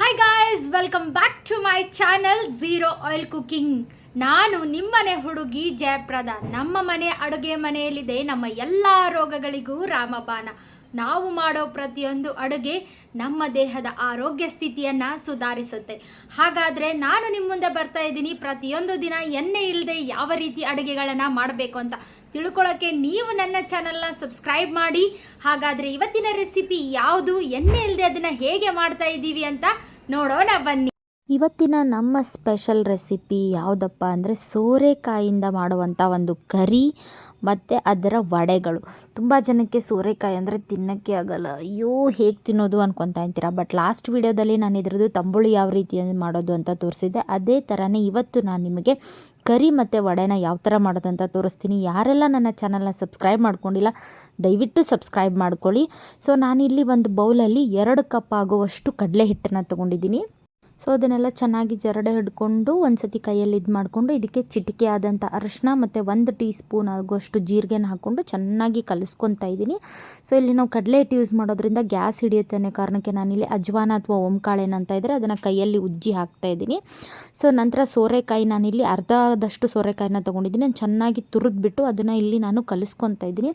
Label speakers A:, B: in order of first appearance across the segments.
A: Hi guys welcome back to my channel zero oil cooking ನಾನು ನಿಮ್ಮನೆ ಹುಡುಗಿ ಜಯಪ್ರದ. ನಮ್ಮ ಮನೆ ಅಡುಗೆ ಮನೆಯಲ್ಲಿದೆ. ನಮ್ಮ ಎಲ್ಲ ರೋಗಗಳಿಗೂ ರಾಮಬಾಣ. ನಾವು ಮಾಡೋ ಪ್ರತಿಯೊಂದು ಅಡುಗೆ ನಮ್ಮ ದೇಹದ ಆರೋಗ್ಯ ಸ್ಥಿತಿಯನ್ನು ಸುಧಾರಿಸುತ್ತೆ. ಹಾಗಾದರೆ ನಾನು ನಿಮ್ಮ ಮುಂದೆ ಬರ್ತಾ ಇದ್ದೀನಿ. ಪ್ರತಿಯೊಂದು ದಿನ ಎಣ್ಣೆ ಇಲ್ಲದೆ ಯಾವ ರೀತಿ ಅಡುಗೆಗಳನ್ನು ಮಾಡಬೇಕು ಅಂತ ತಿಳ್ಕೊಳ್ಳೋಕ್ಕೆ ನೀವು ನನ್ನ ಚಾನಲ್ನ ಸಬ್ಸ್ಕ್ರೈಬ್ ಮಾಡಿ. ಹಾಗಾದರೆ ಇವತ್ತಿನ ರೆಸಿಪಿ ಯಾವುದು? ಎಣ್ಣೆ ಇಲ್ಲದೆ ಅದನ್ನು ಹೇಗೆ ಮಾಡ್ತಾ ಇದ್ದೀವಿ ಅಂತ ನೋಡೋಣ ಬನ್ನಿ.
B: ಇವತ್ತಿನ ನಮ್ಮ ಸ್ಪೆಷಲ್ ರೆಸಿಪಿ ಯಾವುದಪ್ಪ ಅಂದರೆ ಸೋರೆಕಾಯಿಂದ ಮಾಡುವಂಥ ಒಂದು ಕರಿ ಮತ್ತು ಅದರ ವಡೆಗಳು. ತುಂಬ ಜನಕ್ಕೆ ಸೋರೆಕಾಯಿ ಅಂದರೆ ತಿನ್ನೋಕ್ಕೆ ಆಗಲ್ಲ. ಅಯ್ಯೋ, ಹೇಗೆ ತಿನ್ನೋದು ಅನ್ಕೊತಾ ಇರ್ತೀರ ಬಟ್ ಲಾಸ್ಟ್ ವೀಡಿಯೋದಲ್ಲಿ ನಾನು ಇದ್ರದ್ದು ತಂಬುಳಿ ಯಾವ ರೀತಿ ಮಾಡೋದು ಅಂತ ತೋರಿಸಿದ್ದೆ. ಅದೇ ಥರನೇ ಇವತ್ತು ನಾನು ನಿಮಗೆ ಕರಿ ಮತ್ತು ವಡೆನ ಯಾವ ಥರ ಮಾಡೋದಂತ ತೋರಿಸ್ತೀನಿ. ಯಾರೆಲ್ಲ ನನ್ನ ಚಾನಲ್ನ ಸಬ್ಸ್ಕ್ರೈಬ್ ಮಾಡ್ಕೊಂಡಿಲ್ಲ, ದಯವಿಟ್ಟು ಸಬ್ಸ್ಕ್ರೈಬ್ ಮಾಡ್ಕೊಳ್ಳಿ. ಸೊ ನಾನಿಲ್ಲಿ ಒಂದು ಬೌಲಲ್ಲಿ ಎರಡು ಕಪ್ ಆಗುವಷ್ಟು ಕಡಲೆ ಹಿಟ್ಟನ್ನು ತೊಗೊಂಡಿದ್ದೀನಿ. ಸೊ ಅದನ್ನೆಲ್ಲ ಚೆನ್ನಾಗಿ ಜರಡೆ ಹಿಡ್ಕೊಂಡು ಒಂದು ಸತಿ ಕೈಯಲ್ಲಿ ಇದು ಮಾಡಿಕೊಂಡು ಇದಕ್ಕೆ ಚಿಟಿಕೆ ಆದಂಥ ಅರಶಿನ ಮತ್ತು ಒಂದು ಟೀ ಸ್ಪೂನ್ ಆಗುವಷ್ಟು ಜೀರಿಗೆನ ಹಾಕ್ಕೊಂಡು ಚೆನ್ನಾಗಿ ಕಲಿಸ್ಕೊತಾ ಇದ್ದೀನಿ. ಸೊ ಇಲ್ಲಿ ನಾವು ಕಡಲೆ ಹಿಟ್ಟು ಯೂಸ್ ಮಾಡೋದ್ರಿಂದ ಗ್ಯಾಸ್ ಹಿಡಿಯುತ್ತೆ ಅನ್ನೋ ಕಾರಣಕ್ಕೆ ನಾನಿಲ್ಲಿ ಅಜ್ವಾನ ಅಥವಾ ಓಂಕಾಳು ಏನಂತ ಇದ್ದರೆ ಅದನ್ನು ಕೈಯಲ್ಲಿ ಉಜ್ಜಿ ಹಾಕ್ತಾ ಇದ್ದೀನಿ. ಸೊ ನಂತರ ಸೋರೆಕಾಯಿ ನಾನಿಲ್ಲಿ ಅರ್ಧದಷ್ಟು ಸೋರೆಕಾಯಿನ ತೊಗೊಂಡಿದ್ದೀನಿ. ನಾನು ಚೆನ್ನಾಗಿ ತುರಿದ್ಬಿಟ್ಟು ಅದನ್ನು ಇಲ್ಲಿ ನಾನು ಕಲಿಸ್ಕೊತಾ ಇದ್ದೀನಿ.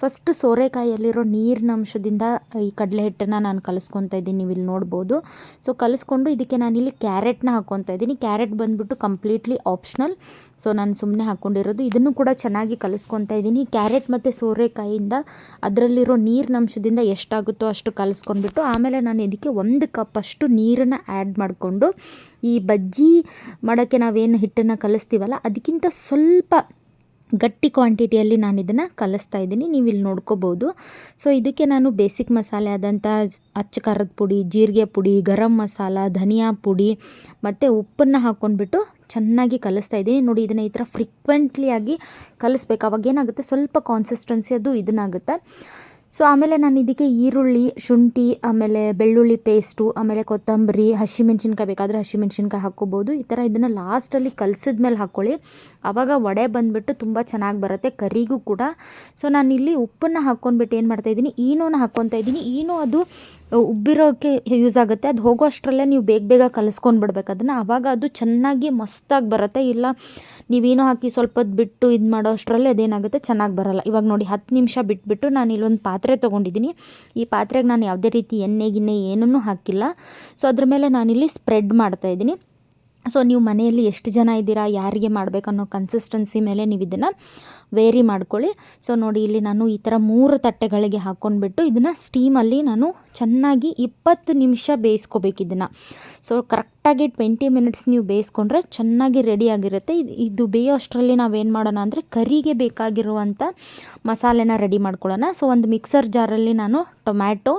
B: ಫಸ್ಟು ಸೋರೆಕಾಯಲ್ಲಿರೋ ನೀರಿನ ಅಂಶದಿಂದ ಈ ಕಡಲೆ ಹಿಟ್ಟನ್ನು ನಾನು ಕಲಿಸ್ಕೊತ ಇದ್ದೀನಿ, ನೀವು ಇಲ್ಲಿ ನೋಡ್ಬೋದು. ಸೊ ಕಲಿಸ್ಕೊಂಡು ಇದಕ್ಕೆ ನಾನಿಲ್ಲಿ ಕ್ಯಾರೆಟ್ನ ಹಾಕ್ಕೊತಾ ಇದ್ದೀನಿ. ಕ್ಯಾರೆಟ್ ಬಂದುಬಿಟ್ಟು ಕಂಪ್ಲೀಟ್ಲಿ ಆಪ್ಷನಲ್ ಸೊ ನಾನು ಸುಮ್ಮನೆ ಹಾಕ್ಕೊಂಡಿರೋದು. ಇದನ್ನು ಕೂಡ ಚೆನ್ನಾಗಿ ಕಲಿಸ್ಕೊತಾ ಇದ್ದೀನಿ. ಕ್ಯಾರೆಟ್ ಮತ್ತು ಸೋರೆಕಾಯಿಂದ ಅದರಲ್ಲಿರೋ ನೀರಿನ ಅಂಶದಿಂದ ಎಷ್ಟಾಗುತ್ತೋ ಅಷ್ಟು ಕಲಿಸ್ಕೊಂಡ್ಬಿಟ್ಟು, ಆಮೇಲೆ ನಾನು ಇದಕ್ಕೆ ಒಂದು ಕಪ್ ಅಷ್ಟು ನೀರನ್ನು ಆ್ಯಡ್ ಮಾಡಿಕೊಂಡು ಈ ಬಜ್ಜಿ ಮಾಡೋಕ್ಕೆ ನಾವೇನು ಹಿಟ್ಟನ್ನು ಕಲಿಸ್ತೀವಲ್ಲ, ಅದಕ್ಕಿಂತ ಸ್ವಲ್ಪ ಗಟ್ಟಿ ಕ್ವಾಂಟಿಟಿಯಲ್ಲಿ ನಾನು ಇದನ್ನು ಕಲಿಸ್ತಾ ಇದ್ದೀನಿ. ನೀವು ಇಲ್ಲಿ ನೋಡ್ಕೋಬೋದು. ಸೊ ಇದಕ್ಕೆ ನಾನು ಬೇಸಿಕ್ ಮಸಾಲೆ ಆದಂಥ ಅಚ್ಚ ಖಾರದ ಪುಡಿ, ಜೀರಿಗೆ ಪುಡಿ, ಗರಂ ಮಸಾಲ, ಧನಿಯಾ ಪುಡಿ, ಮತ್ತು ಉಪ್ಪನ್ನು ಹಾಕ್ಕೊಂಡ್ಬಿಟ್ಟು ಚೆನ್ನಾಗಿ ಕಲಿಸ್ತಾ ಇದ್ದೀನಿ. ನೋಡಿ, ಇದನ್ನು ಈ ಥರ ಫ್ರೀಕ್ವೆಂಟ್ಲಿ ಆಗಿ ಕಲಿಸ್ಬೇಕು. ಅವಾಗ ಏನಾಗುತ್ತೆ? ಸ್ವಲ್ಪ ಕಾನ್ಸಿಸ್ಟೆನ್ಸಿ ಅದು ಇದನ್ನಾಗುತ್ತೆ. ಸೊ ಆಮೇಲೆ ನಾನು ಇದಕ್ಕೆ ಈರುಳ್ಳಿ, ಶುಂಠಿ, ಆಮೇಲೆ ಬೆಳ್ಳುಳ್ಳಿ ಪೇಸ್ಟು ಆಮೇಲೆ ಕೊತ್ತಂಬರಿ, ಹಸಿಮೆಣ್ಸಿನ್ಕಾಯಿ ಬೇಕಾದರೆ ಹಸಿಮೆಣ್ಸಿನ್ಕಾಯಿ ಹಾಕ್ಕೋಬೋದು. ಈ ಥರ ಇದನ್ನು ಲಾಸ್ಟಲ್ಲಿ ಕಲಸಿದ ಮೇಲೆ ಹಾಕ್ಕೊಳ್ಳಿ ಆವಾಗ ವಡೆ ಬಂದುಬಿಟ್ಟು ತುಂಬ ಚೆನ್ನಾಗಿ ಬರುತ್ತೆ, ಕರಿಗೂ ಕೂಡ. ಸೊ ನಾನಿಲ್ಲಿ ಉಪ್ಪನ್ನು ಹಾಕ್ಕೊಂಡ್ಬಿಟ್ಟು ಏನು ಮಾಡ್ತಾ ಇದ್ದೀನಿ, ಈನೋನ ಹಾಕ್ಕೊತಾ ಇದ್ದೀನಿ. ಈನು ಅದು ಉಬ್ಬಿರೋಕ್ಕೆ ಯೂಸ್ ಆಗುತ್ತೆ. ಅದು ಹೋಗೋ ಅಷ್ಟರಲ್ಲೇ ನೀವು ಬೇಗ ಬೇಗ ಕಲಿಸ್ಕೊಂಡು ಬಿಡ್ಬೇಕು ಅದನ್ನು ಆವಾಗ ಅದು ಚೆನ್ನಾಗಿ ಮಸ್ತಾಗಿ ಬರುತ್ತೆ. ಇಲ್ಲ ನೀವೇನು ಹಾಕಿ ಸ್ವಲ್ಪ ಬಿಟ್ಟು ಇದು ಮಾಡೋ ಅಷ್ಟರಲ್ಲಿ ಅದೇನಾಗುತ್ತೆ? ಚೆನ್ನಾಗಿ ಬರೋಲ್ಲ. ಇವಾಗ ನೋಡಿ ಹತ್ತು ನಿಮಿಷ ಬಿಟ್ಬಿಟ್ಟು ನಾನು ಇಲ್ಲೊಂದು ಪಾತ್ರೆ ತೊಗೊಂಡಿದ್ದೀನಿ ಈ ಪಾತ್ರೆಗೆ ನಾನು ಯಾವುದೇ ರೀತಿ ಎಣ್ಣೆ ಗಿಣ್ಣೆ ಏನೂ ಹಾಕಿಲ್ಲ. ಸೊ ಅದ್ರ ಮೇಲೆ ನಾನಿಲ್ಲಿ ಸ್ಪ್ರೆಡ್ ಮಾಡ್ತಾ ಇದ್ದೀನಿ. ಸೊ ನೀವು ಮನೆಯಲ್ಲಿ ಎಷ್ಟು ಜನ ಇದ್ದೀರಾ, ಯಾರಿಗೆ ಮಾಡಬೇಕನ್ನೋ ಕನ್ಸಿಸ್ಟೆನ್ಸಿ ಮೇಲೆ ನೀವು ಇದನ್ನು ವೇರಿ ಮಾಡ್ಕೊಳ್ಳಿ. ಸೊ ನೋಡಿ ಇಲ್ಲಿ ನಾನು ಈ ಥರ ಮೂರು ತಟ್ಟೆಗಳಿಗೆ ಹಾಕ್ಕೊಂಡ್ಬಿಟ್ಟು ಇದನ್ನು ಸ್ಟೀಮಲ್ಲಿ ನಾನು ಚೆನ್ನಾಗಿ ಇಪ್ಪತ್ತು ನಿಮಿಷ ಬೇಯಿಸ್ಕೋಬೇಕು ಇದನ್ನು. ಸೊ ಕರೆಕ್ಟಾಗಿ ಟ್ವೆಂಟಿ ಮಿನಿಟ್ಸ್ ನೀವು ಬೇಯಿಸ್ಕೊಂಡ್ರೆ ಚೆನ್ನಾಗಿ ರೆಡಿಯಾಗಿರುತ್ತೆ ಇದು ಇದು ಬೇಯೋ ಅಷ್ಟರಲ್ಲಿ ನಾವೇನು ಮಾಡೋಣ ಅಂದರೆ ಕರಿಗೆ ಬೇಕಾಗಿರುವಂಥ ಮಸಾಲೆನ ರೆಡಿ ಮಾಡ್ಕೊಳ್ಳೋಣ. ಸೊ, ಒಂದು ಮಿಕ್ಸರ್ ಜಾರಲ್ಲಿ ನಾನು ಟೊಮ್ಯಾಟೊ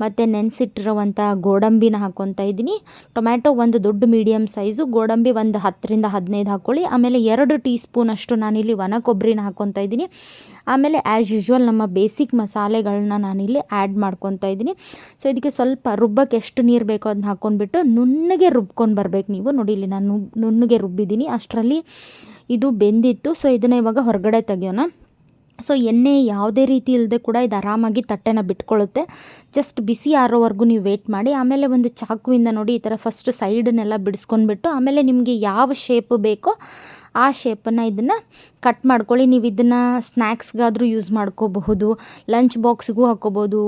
B: ಮತ್ತು ನೆನೆಸಿಟ್ಟಿರುವಂಥ ಗೋಡಂಬಿನ ಹಾಕ್ಕೊತಾ ಇದ್ದೀನಿ. ಟೊಮ್ಯಾಟೊ ಒಂದು ದೊಡ್ಡ ಮೀಡಿಯಮ್ ಸೈಜು, ಗೋಡಂಬಿ ಒಂದು ಹತ್ತರಿಂದ ಹದಿನೈದು ಹಾಕ್ಕೊಳ್ಳಿ ಆಮೇಲೆ ಎರಡು ಟೀ ಸ್ಪೂನಷ್ಟು ನಾನಿಲ್ಲಿ ಒಣ ಕೊಬ್ಬರಿನ ಹಾಕ್ಕೊತಾ ಇದ್ದೀನಿ. ಆಮೇಲೆ ಆ್ಯಸ್ ಯೂಶ್ವಲ್ ನಮ್ಮ ಬೇಸಿಕ್ ಮಸಾಲೆಗಳನ್ನ ನಾನಿಲ್ಲಿ ಆ್ಯಡ್ ಮಾಡ್ಕೊತಾ ಇದ್ದೀನಿ. ಸೊ ಇದಕ್ಕೆ ಸ್ವಲ್ಪ ರುಬ್ಬಕ್ಕೆ ಎಷ್ಟು ನೀರು ಬೇಕೋ ಅದನ್ನ ಹಾಕ್ಕೊಂಡ್ಬಿಟ್ಟು ನುಣ್ಣಗೆ ರುಬ್ಕೊಂಡು ಬರಬೇಕು ನೀವು. ನೋಡಿ ಇಲ್ಲಿ ನಾನು ನುಣ್ಣಗೆ ರುಬ್ಬಿದ್ದೀನಿ. ಅಷ್ಟರಲ್ಲಿ ಇದು ಬೆಂದಿತ್ತು. ಸೊ ಇದನ್ನು ಇವಾಗ ಹೊರಗಡೆ ತೆಗಿಯೋಣ. ಸೊ ಎಣ್ಣೆ ಯಾವುದೇ ರೀತಿ ಇಲ್ಲದೆ ಕೂಡ ಇದು ಆರಾಮಾಗಿ ತಟ್ಟೆನ ಬಿಟ್ಕೊಳ್ಳುತ್ತೆ. ಜಸ್ಟ್ ಬಿಸಿ ಆರೋವರೆಗೂ ನೀವು ವೇಟ್ ಮಾಡಿ. ಆಮೇಲೆ ಒಂದು ಚಾಕುವಿಂದ ನೋಡಿ ಈ ಥರ ಫಸ್ಟ್ ಸೈಡನ್ನೆಲ್ಲ ಬಿಡಿಸ್ಕೊಂಡ್ಬಿಟ್ಟು ಆಮೇಲೆ ನಿಮಗೆ ಯಾವ ಶೇಪ್ ಬೇಕೋ ಆ ಶೇಪನ್ನು ಇದನ್ನು ಕಟ್ ಮಾಡ್ಕೊಳ್ಳಿ. ನೀವು ಇದನ್ನು ಸ್ನ್ಯಾಕ್ಸ್ಗಾದರೂ ಯೂಸ್ ಮಾಡ್ಕೋಬಹುದು. ಲಂಚ್ ಬಾಕ್ಸ್ಗೂ ಹಾಕ್ಕೋಬೋದು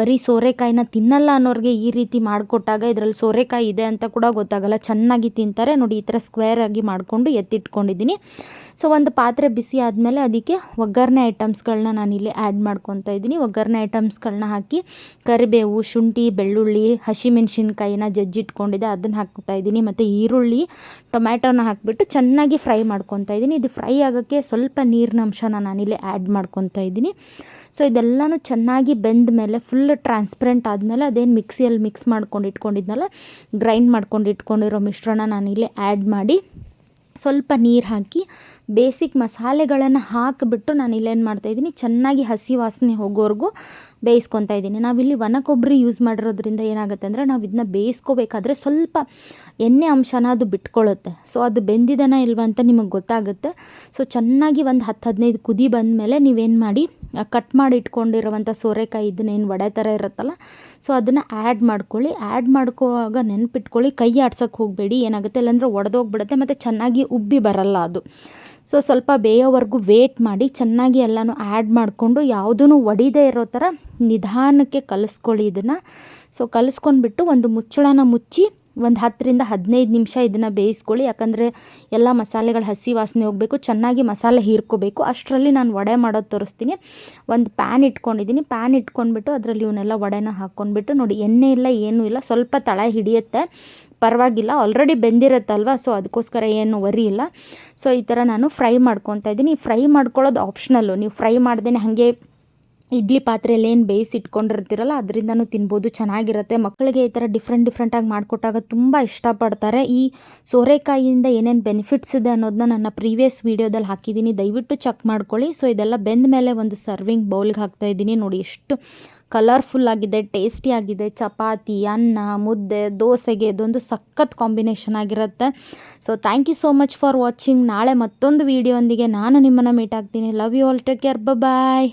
B: ಬರೀ ಸೋರೆಕಾಯಿನ ತಿನ್ನಲ್ಲ ಅನ್ನೋರಿಗೆ ಈ ರೀತಿ ಮಾಡಿಕೊಟ್ಟಾಗ ಇದರಲ್ಲಿ ಸೋರೆಕಾಯಿ ಇದೆ ಅಂತ ಕೂಡ ಗೊತ್ತಾಗಲ್ಲ. ಚೆನ್ನಾಗಿ ತಿಂತಾರೆ. ನೋಡಿ, ಈ ಥರ ಸ್ಕ್ವೇರ್ ಆಗಿ ಮಾಡಿಕೊಂಡು ಎತ್ತಿಟ್ಕೊಂಡಿದ್ದೀನಿ. ಸೊ ಒಂದು ಪಾತ್ರೆ ಬಿಸಿ ಆದಮೇಲೆ ಅದಕ್ಕೆ ಒಗ್ಗರಣೆ ಐಟಮ್ಸ್ಗಳನ್ನ ನಾನಿಲ್ಲಿ ಆ್ಯಡ್ ಮಾಡ್ಕೊತಾ ಇದ್ದೀನಿ. ಒಗ್ಗರಣೆ ಐಟಮ್ಸ್ಗಳನ್ನ ಹಾಕಿ ಕರಿಬೇವು, ಶುಂಠಿ, ಬೆಳ್ಳುಳ್ಳಿ, ಹಸಿಮೆಣ್ಸಿನ್ಕಾಯಿನ ಜಜ್ಜಿಟ್ಕೊಂಡಿದ್ದೆ. ಅದನ್ನು ಹಾಕ್ತಾ ಇದ್ದೀನಿ. ಮತ್ತು ಈರುಳ್ಳಿ, ಟೊಮ್ಯಾಟೋನ ಹಾಕಿಬಿಟ್ಟು ಚೆನ್ನಾಗಿ ಫ್ರೈ ಮಾಡ್ಕೊತಾ ಇದ್ದೀನಿ. ಇದು ಫ್ರೈ ಆಗೋಕ್ಕೆ ಸ್ವಲ್ಪ ನೀರಿನ ಅಂಶನ ನಾನಿಲ್ಲಿ ಆ್ಯಡ್ ಮಾಡ್ಕೊತಾ ಇದ್ದೀನಿ. ಸೊ ಇದೆಲ್ಲನೂ ಚೆನ್ನಾಗಿ ಬೆಂದ ಮೇಲೆ ಫುಲ್ ಟ್ರಾನ್ಸ್ಪರೆಂಟ್ ಆದಮೇಲೆ ಅದೇನು ಮಿಕ್ಸಿಯಲ್ಲಿ ಮಿಕ್ಸ್ ಮಾಡ್ಕೊಂಡು ಇಟ್ಕೊಂಡಿದ್ನಲ್ಲ ಗ್ರೈಂಡ್ ಮಾಡ್ಕೊಂಡು ಇಟ್ಕೊಂಡಿರೋ ಮಿಶ್ರಣ ನಾನಿಲ್ಲಿ ಆ್ಯಡ್ ಮಾಡಿ ಸ್ವಲ್ಪ ನೀರು ಹಾಕಿ ಬೇಸಿಕ್ ಮಸಾಲೆಗಳನ್ನು ಹಾಕಿಬಿಟ್ಟು ನಾನು ಇಲ್ಲೇನು ಮಾಡ್ತಾಯಿದ್ದೀನಿ ಚೆನ್ನಾಗಿ ಹಸಿ ವಾಸನೆ ಹೋಗೋವರೆಗೂ ಬೇಯಿಸ್ಕೊತಾ ಇದ್ದೀನಿ ನಾವಿಲ್ಲಿ ಒಣ ಕೊಬ್ಬರಿ ಯೂಸ್ ಮಾಡಿರೋದ್ರಿಂದ ಏನಾಗುತ್ತೆ ಅಂದರೆ ನಾವು ಇದನ್ನ ಬೇಯಿಸ್ಕೋಬೇಕಾದ್ರೆ ಸ್ವಲ್ಪ ಎಣ್ಣೆ ಅಂಶನ ಅದು ಬಿಟ್ಕೊಳ್ಳುತ್ತೆ ಸೊ ಅದು ಬೆಂದಿದನ ಇಲ್ವಾ ಅಂತ ನಿಮಗೆ ಗೊತ್ತಾಗುತ್ತೆ. ಸೊ ಚೆನ್ನಾಗಿ ಒಂದು ಹತ್ತು ಹದಿನೈದು ಕುದಿ ಬಂದಮೇಲೆ ನೀವೇನು ಮಾಡಿ ಕಟ್ ಮಾಡಿ ಇಟ್ಕೊಂಡಿರುವಂಥ ಸೋರೆಕಾಯಿ ಇದನ್ನೇನು ವಡೆ ಥರ ಇರುತ್ತಲ್ಲ ಸೊ ಅದನ್ನು ಆ್ಯಡ್ ಮಾಡ್ಕೊಳ್ಳಿ. ಆ್ಯಡ್ ಮಾಡ್ಕೊಳ್ಳುವಾಗ ನೆನ್ಪಿಟ್ಕೊಳ್ಳಿ, ಕೈ ಆಡ್ಸೋಕ್ಕೆ ಹೋಗಬೇಡಿ, ಏನಾಗುತ್ತೆ? ಇಲ್ಲಾಂದರೆ ಒಡೆದೋಗ್ಬಿಡುತ್ತೆ, ಮತ್ತು ಚೆನ್ನಾಗಿ ಉಬ್ಬಿ ಬರಲ್ಲ ಅದು. ಸೊ ಸ್ವಲ್ಪ ಬೇಯೋವರೆಗೂ ವೇಟ್ ಮಾಡಿ, ಚೆನ್ನಾಗಿ ಎಲ್ಲನೂ ಆ್ಯಡ್ ಮಾಡಿಕೊಂಡು ಯಾವುದೂ ಒಡಿದೇ ಇರೋ ಥರ ನಿಧಾನಕ್ಕೆ ಕಲಿಸ್ಕೊಳ್ಳಿ ಇದನ್ನು. ಸೊ ಕಲಿಸ್ಕೊಂಡ್ಬಿಟ್ಟು ಒಂದು ಮುಚ್ಚಳನ ಮುಚ್ಚಿ ಒಂದು ಹತ್ತರಿಂದ ಹದಿನೈದು ನಿಮಿಷ ಇದನ್ನು ಬೇಯಿಸ್ಕೊಳ್ಳಿ. ಯಾಕಂದರೆ ಎಲ್ಲ ಮಸಾಲೆಗಳು ಹಸಿ ವಾಸನೆ ಹೋಗಬೇಕು, ಚೆನ್ನಾಗಿ ಮಸಾಲೆ ಹೀರ್ಕೋಬೇಕು. ಅಷ್ಟರಲ್ಲಿ ನಾನು ವಡೆ ಮಾಡೋದು ತೋರಿಸ್ತೀನಿ. ಒಂದು ಪ್ಯಾನ್ ಇಟ್ಕೊಂಡಿದ್ದೀನಿ ಪ್ಯಾನ್ ಇಟ್ಕೊಂಡ್ಬಿಟ್ಟು ಅದರಲ್ಲಿ ಇವನ್ನೆಲ್ಲ ವಡೆನ ಹಾಕ್ಕೊಂಡ್ಬಿಟ್ಟು ನೋಡಿ, ಎಣ್ಣೆ ಇಲ್ಲ, ಏನೂ ಇಲ್ಲ, ಸ್ವಲ್ಪ ತಳ ಹಿಡಿಯುತ್ತೆ. ಪರವಾಗಿಲ್ಲ ಆಲ್ರೆಡಿ ಬೆಂದಿರುತ್ತಲ್ವ ಸೊ ಅದಕ್ಕೋಸ್ಕರ ಏನು ವರಿ ಇಲ್ಲ. ಸೊ ಈ ಥರ ನಾನು ಫ್ರೈ ಮಾಡ್ಕೊತಾ ಇದ್ದೀನಿ ಫ್ರೈ ಮಾಡ್ಕೊಳ್ಳೋದು ಆಪ್ಷನಲ್ಲು ನೀವು ಫ್ರೈ ಮಾಡ್ದೇ ಹಾಗೆ ಇಡ್ಲಿ ಪಾತ್ರೆಯಲ್ಲಿ ಏನು ಬೇಯಿಸಿ ಇಟ್ಕೊಂಡಿರ್ತೀರಲ್ಲ, ಅದರಿಂದನೂ ತಿನ್ಬೋದು, ಚೆನ್ನಾಗಿರುತ್ತೆ. ಮಕ್ಕಳಿಗೆ ಈ ಥರ ಡಿಫ್ರೆಂಟ್ ಡಿಫ್ರೆಂಟಾಗಿ ಮಾಡಿಕೊಟ್ಟಾಗ ತುಂಬ ಇಷ್ಟಪಡ್ತಾರೆ. ಈ ಸೋರೆಕಾಯಿಯಿಂದ ಏನೇನು ಬೆನಿಫಿಟ್ಸ್ ಇದೆ ಅನ್ನೋದನ್ನ ನನ್ನ ಪ್ರೀವಿಯಸ್ ವೀಡಿಯೋದಲ್ಲಿ ಹಾಕಿದ್ದೀನಿ. ದಯವಿಟ್ಟು ಚೆಕ್ ಮಾಡ್ಕೊಳ್ಳಿ. ಸೊ ಇದೆಲ್ಲ ಬೆಂದ ಮೇಲೆ ಒಂದು ಸರ್ವಿಂಗ್ ಬೌಲ್ಗೆ ಹಾಕ್ತಾ ಇದ್ದೀನಿ. ನೋಡಿ, ಎಷ್ಟು ಕಲರ್ಫುಲ್ ಆಗಿದೆ ಟೇಸ್ಟಿ ಆಗಿದೆ. ಚಪಾತಿ, ಅನ್ನ, ಮುದ್ದೆ, ದೋಸೆಗೆ ಇದೊಂದು ಸಖತ್ ಕಾಂಬಿನೇಷನ್ ಆಗಿರುತ್ತೆ. So thank you so much for watching ನಾಳೆ ಮತ್ತೊಂದು ವೀಡಿಯೋ ನಾನು ನಿಮ್ಮನ್ನು ಮೀಟ್ ಆಗ್ತೀನಿ. Love you all take care bye